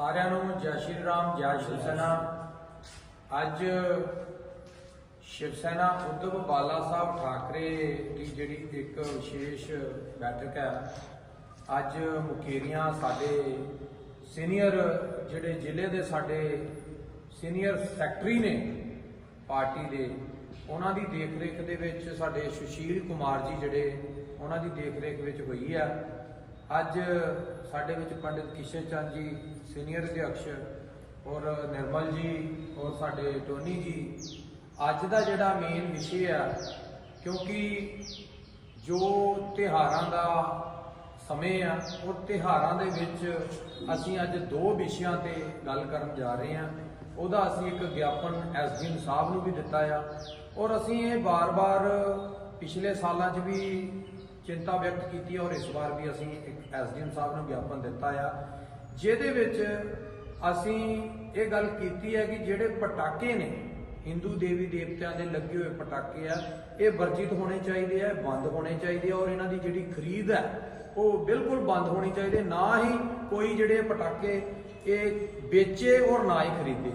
ਸਾਰਿਆਂ ਨੂੰ ਜੈ ਸ਼੍ਰੀ ਰਾਮ, ਜੈ ਸ਼ਿਵ ਸੈਨਾ। ਅੱਜ ਸ਼ਿਵ ਸੈਨਾ ਉद्धਵ ਬਾਲਾ ਸਾਹਿਬ ਠਾਕਰੇ ਦੀ ਜਿਹੜੀ ਇੱਕ ਵਿਸ਼ੇਸ਼ ਬੈਠਕ ਹੈ, ਅੱਜ ਮੁਕੇਰੀਆਂ ਸਾਡੇ ਸੀਨੀਅਰ ਜਿਹੜੇ ਜ਼ਿਲ੍ਹੇ ਦੇ ਸਾਡੇ ਸੀਨੀਅਰ ਸੈਕਟਰੀ ਨੇ ਪਾਰਟੀ ਦੇ, ਉਹਨਾਂ ਦੀ ਦੇਖਰੇਖ ਦੇ ਵਿੱਚ ਸਾਡੇ ਸੁਸ਼ੀਲ ਕੁਮਾਰ ਜੀ ਜਿਹੜੇ, ਉਹਨਾਂ ਦੀ ਦੇਖਰੇਖ ਵਿੱਚ ਹੋਈ ਆ ਅੱਜ ਸਾਡੇ ਵਿੱਚ ਪੰਡਿਤ ਕਿਸ਼ਨ ਚੰਦ ਜੀ, ਸੀਨੀਅਰ ਅਧਿਕਸ਼ ਔਰ ਨਿਰਮਲ ਜੀ ਔਰ ਸਾਡੇ ਟੋਨੀ ਜੀ, ਅੱਜ ਦਾ ਜਿਹੜਾ ਮੇਨ ਵਿਸ਼ੇ ਆ, ਕਿਉਂਕਿ ਜੋ ਤਿਹਾਰਾਂ ਦਾ ਸਮੇਂ ਆ, ਉਹ ਤਿਹਾਰਾਂ ਦੇ ਵਿੱਚ ਅਸੀਂ ਅੱਜ ਦੋ ਵਿਸ਼ਿਆਂ ਤੇ ਗੱਲ ਕਰਨ ਜਾ ਰਹੇ ਹਾਂ। ਉਹਦਾ ਅਸੀਂ ਇੱਕ ਗਿਆਪਨ ਐਸਡੀਐਮ ਸਾਹਿਬ ਨੂੰ ਵੀ ਦਿੱਤਾ ਆ। ਔਰ ਅਸੀਂ ਇਹ ਬਾਰ-ਬਾਰ ਪਿਛਲੇ ਸਾਲਾਂ 'ਚ ਵੀ ਚਿੰਤਾ ਵਿਅਕਤ ਕੀਤੀ ਹੈ ਔਰ ਇਸ ਵਾਰ ਵੀ ਅਸੀਂ ਇੱਕ ਐਸਡੀਐਮ ਸਾਹਿਬ ਨੂੰ ਗਿਆਪਨ ਦਿੱਤਾ ਆ, ਜਿਹਦੇ ਵਿੱਚ ਅਸੀਂ ਇਹ ਗੱਲ ਕੀਤੀ ਹੈ ਕਿ ਜਿਹੜੇ ਪਟਾਕੇ ਨੇ ਹਿੰਦੂ ਦੇਵੀ ਦੇਵਤਿਆਂ ਦੇ ਲੱਗੇ ਹੋਏ ਪਟਾਕੇ ਆ, ਇਹ ਵਰਜਿਤ ਹੋਣੇ ਚਾਹੀਦੇ ਆ ਬੰਦ ਹੋਣੇ ਚਾਹੀਦੇ ਆ ਔਰ ਇਹਨਾਂ ਦੀ ਜਿਹੜੀ ਖਰੀਦ ਹੈ, ਉਹ ਬਿਲਕੁਲ ਬੰਦ ਹੋਣੀ ਚਾਹੀਦੀ ਨਾ ਹੀ ਕੋਈ ਜਿਹੜੇ ਪਟਾਕੇ ਇਹ ਵੇਚੇ ਔਰ ਨਾ ਹੀ ਖਰੀਦੇ।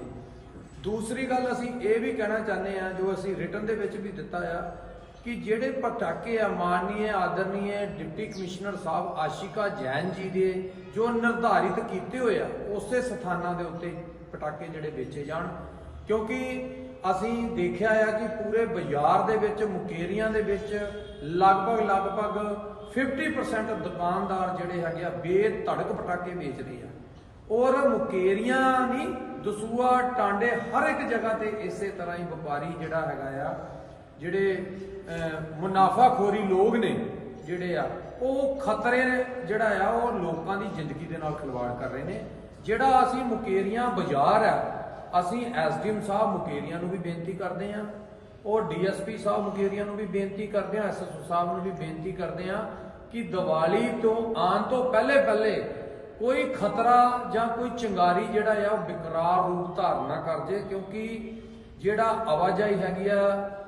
ਦੂਸਰੀ ਗੱਲ ਅਸੀਂ ਇਹ ਵੀ ਕਹਿਣਾ ਚਾਹੁੰਦੇ ਆ, ਜੋ ਅਸੀਂ ਰਿਟਰਨ ਦੇ ਵਿੱਚ ਵੀ ਦਿੱਤਾ ਆ ਕਿ ਜਿਹੜੇ ਪਟਾਕੇ ਆ ਮਾਨਨੀय ਆਦਰਨੀਏ ਡਿਪਟੀ ਕਮਿਸ਼ਨਰ ਸਾਹਿਬ ਆਸ਼ਿਕਾ ਜੈਨ ਜੀ ਦੇ ਜੋ ਨਿਰਧਾਰਿਤ ਕੀਤੇ ਹੋਏ ਆ, ਉਸੇ ਸਥਾਨਾਂ ਦੇ ਉੱਤੇ ਪਟਾਕੇ ਜਿਹੜੇ ਵੇਚੇ ਜਾਣ। ਕਿਉਂਕਿ ਅਸੀਂ ਦੇਖਿਆ ਆ ਕਿ ਪੂਰੇ ਬਾਜ਼ਾਰ ਦੇ ਵਿੱਚ, ਮੁਕੇਰੀਆਂ ਦੇ ਵਿੱਚ ਲਗਭਗ ਲਗਭਗ 50% ਦੁਕਾਨਦਾਰ ਜਿਹੜੇ ਹੈਗੇ ਆ, ਬੇਧੜਕ ਪਟਾਕੇ ਵੇਚਦੇ ਆ। ਔਰ ਮੁਕੇਰੀਆਂ ਨਹੀਂ ਦਸੂਆ ਟਾਂਡੇ ਹਰ ਇੱਕ ਜਗ੍ਹਾ ਤੇ ਇਸੇ ਤਰ੍ਹਾਂ ਹੀ ਵਪਾਰੀ ਜਿਹੜਾ ਹੈਗਾ ਆ ਜਿਹੜੇ ਮੁਨਾਫਾਖੋਰੀ ਲੋਕ ਨੇ ਜਿਹੜੇ ਆ, ਉਹ ਖਤਰੇ ਜਿਹੜਾ ਆ, ਉਹ ਲੋਕਾਂ ਦੀ ਜ਼ਿੰਦਗੀ ਦੇ ਨਾਲ ਖਿਲਵਾੜ ਕਰ ਰਹੇ ਨੇ। ਜਿਹੜਾ ਅਸੀਂ ਮੁਕੇਰੀਆਂ ਬਾਜ਼ਾਰ ਆ, ਅਸੀਂ ਐਸਡੀਐਮ ਸਾਹਿਬ ਮੁਕੇਰੀਆਂ ਨੂੰ ਵੀ ਬੇਨਤੀ ਕਰਦੇ ਆ ਔਰ ਡੀਐਸਪੀ ਸਾਹਿਬ ਮੁਕੇਰੀਆਂ ਨੂੰ ਵੀ ਬੇਨਤੀ ਕਰਦੇ ਆ ਐਸਐਸਓ ਸਾਹਿਬ ਨੂੰ ਵੀ ਬੇਨਤੀ ਕਰਦੇ ਆ ਕਿ ਦੀਵਾਲੀ ਤੋਂ ਆਉਣ ਤੋਂ ਪਹਿਲੇ ਪਹਿਲੇ ਕੋਈ ਖਤਰਾ ਜਾਂ ਕੋਈ ਚਿੰਗਾਰੀ ਜਿਹੜਾ ਆ, ਉਹ ਬਿਕਰਾਰ ਰੂਪ ਧਾਰਨ ਨਾ ਕਰ ਜੇ, ਕਿਉਂਕਿ ਜਿਹੜਾ ਆਵਾਜਾਈ ਹੈਗੀ ਆ,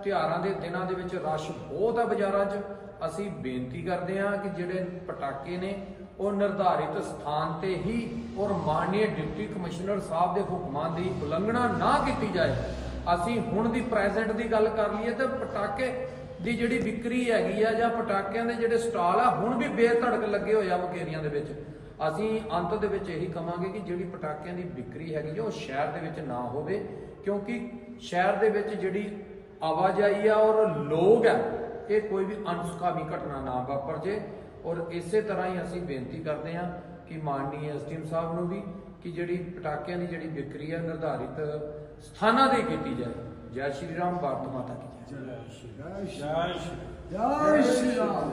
ਤਿਉਹਾਰਾਂ ਦੇ ਦਿਨਾਂ ਦੇ ਵਿੱਚ ਰਸ਼ ਬਹੁਤ ਆ ਬਾਜ਼ਾਰਾਂ 'ਚ। ਅਸੀਂ ਬੇਨਤੀ ਕਰਦੇ ਹਾਂ ਕਿ ਜਿਹੜੇ ਪਟਾਕੇ ਨੇ, ਉਹ ਨਿਰਧਾਰਿਤ ਸਥਾਨ ਤੇ ਹੀ ਔਰ ਮਾਨਨੀय ਡਿਪਟੀ ਕਮਿਸ਼ਨਰ ਸਾਹਿਬ ਦੇ ਹੁਕਮਾਂ ਦੀ ਉਲੰਘਣਾ ਨਾ ਕੀਤੀ ਜਾਏ। ਅਸੀਂ ਹੁਣ ਦੀ ਪ੍ਰੈਜ਼ੈਂਟ ਦੀ ਗੱਲ ਕਰ ਲਈਏ ਤਾਂ ਪਟਾਕੇ ਦੀ ਜਿਹੜੀ ਵਿਕਰੀ ਹੈਗੀ ਆ ਜਾਂ ਪਟਾਕਿਆਂ ਦੇ ਜਿਹੜੇ ਸਟਾਲ ਆ, ਹੁਣ ਵੀ ਬੇਧੜਕ ਲੱਗੇ ਹੋਏ ਆ ਮੁਕੇਰੀਆਂ ਦੇ ਵਿੱਚ। ਅਸੀਂ ਅੰਤ ਦੇ ਵਿੱਚ ਇਹੀ ਕਵਾਂਗੇ ਕਿ ਜਿਹੜੀ ਪਟਾਕਿਆਂ ਦੀ ਵਿਕਰੀ ਹੈਗੀ ਆ ਉਹ ਸ਼ਹਿਰ ਦੇ ਵਿੱਚ ਨਾ ਹੋਵੇ ਕਿਉਂਕਿ ਸ਼ਹਿਰ ਦੇ ਵਿੱਚ ਜਿਹੜੀ ਆਵਾਜਾਈ ਆ ਔਰ ਲੋਕ ਆ ਇਹ ਕੋਈ ਵੀ ਅਨਸੁਖਾਵੀ ਘਟਨਾ ਨਾ ਵਾਪਰ ਜੇ। ਔਰ ਇਸੇ ਤਰ੍ਹਾਂ ਹੀ ਅਸੀਂ ਬੇਨਤੀ ਕਰਦੇ ਹਾਂ ਕਿ ਮਾਨਨੀय ਐਸਡੀਐਮ ਸਾਹਿਬ ਨੂੰ ਵੀ ਕਿ ਜਿਹੜੀ ਪਟਾਕਿਆਂ ਦੀ ਜਿਹੜੀ ਵਿਕਰੀ ਹੈ ਨਿਰਧਾਰਿਤ ਸਥਾਨਾਂ ਤੇ ਕੀਤੀ ਜਾਏ। ਜੈ ਸ਼੍ਰੀ ਰਾਮ ਭਾਰਤ ਮਾਤਾ ਕੀ ਜੈ। ਜੈ ਸ਼੍ਰੀ ਰਾਮ। ਜੈ ਸ਼੍ਰੀ ਰਾਮ।